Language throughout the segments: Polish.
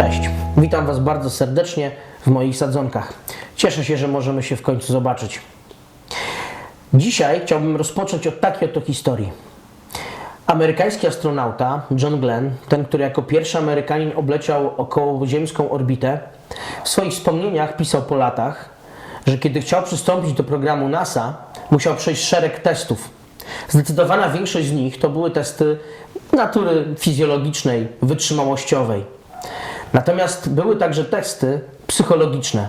Cześć, witam Was bardzo serdecznie w moich sadzonkach. Cieszę się, że możemy się w końcu zobaczyć. Dzisiaj chciałbym rozpocząć od takiej oto historii. Amerykański astronauta John Glenn, ten, który jako pierwszy Amerykanin obleciał okołoziemską orbitę, w swoich wspomnieniach pisał po latach, że kiedy chciał przystąpić do programu NASA, musiał przejść szereg testów. Zdecydowana większość z nich to były testy natury fizjologicznej, wytrzymałościowej. Natomiast były także testy psychologiczne.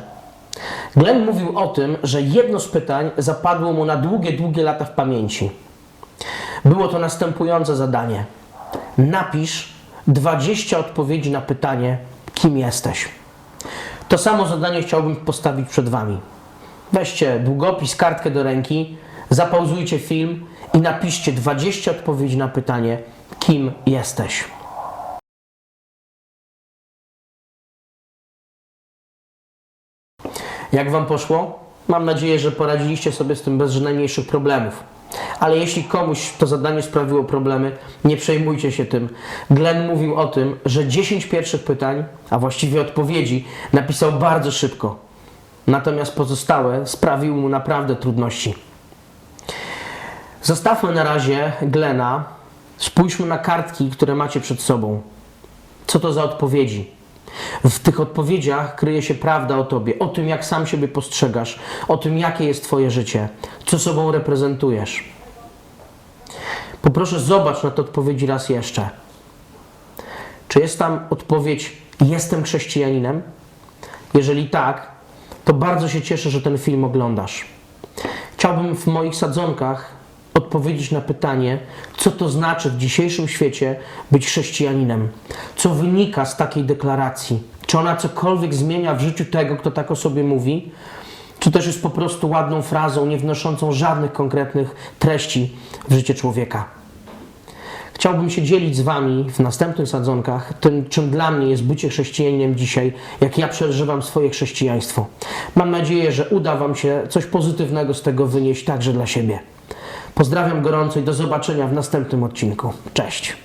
Glenn mówił o tym, że jedno z pytań zapadło mu na długie, długie lata w pamięci. Było to następujące zadanie. Napisz 20 odpowiedzi na pytanie, kim jesteś. To samo zadanie chciałbym postawić przed Wami. Weźcie długopis, kartkę do ręki, zapauzujcie film i napiszcie 20 odpowiedzi na pytanie, kim jesteś. Jak Wam poszło? Mam nadzieję, że poradziliście sobie z tym bez najmniejszych problemów. Ale jeśli komuś to zadanie sprawiło problemy, nie przejmujcie się tym. Glenn mówił o tym, że 10 pierwszych pytań, a właściwie odpowiedzi, napisał bardzo szybko. Natomiast pozostałe sprawiły mu naprawdę trudności. Zostawmy na razie Glena. Spójrzmy na kartki, które macie przed sobą. Co to za odpowiedzi? W tych odpowiedziach kryje się prawda o tobie, o tym, jak sam siebie postrzegasz, o tym, jakie jest twoje życie, co sobą reprezentujesz. Poproszę, zobacz na te odpowiedzi raz jeszcze. Czy jest tam odpowiedź: Jestem chrześcijaninem? Jeżeli tak, to bardzo się cieszę, że ten film oglądasz. Chciałbym w moich sadzonkach odpowiedzieć na pytanie, co to znaczy w dzisiejszym świecie być chrześcijaninem. Co wynika z takiej deklaracji? Czy ona cokolwiek zmienia w życiu tego, kto tak o sobie mówi? Czy też jest po prostu ładną frazą, nie wnoszącą żadnych konkretnych treści w życie człowieka? Chciałbym się dzielić z Wami w następnych sadzonkach tym, czym dla mnie jest bycie chrześcijaninem dzisiaj, jak ja przeżywam swoje chrześcijaństwo. Mam nadzieję, że uda Wam się coś pozytywnego z tego wynieść także dla siebie. Pozdrawiam gorąco i do zobaczenia w następnym odcinku. Cześć!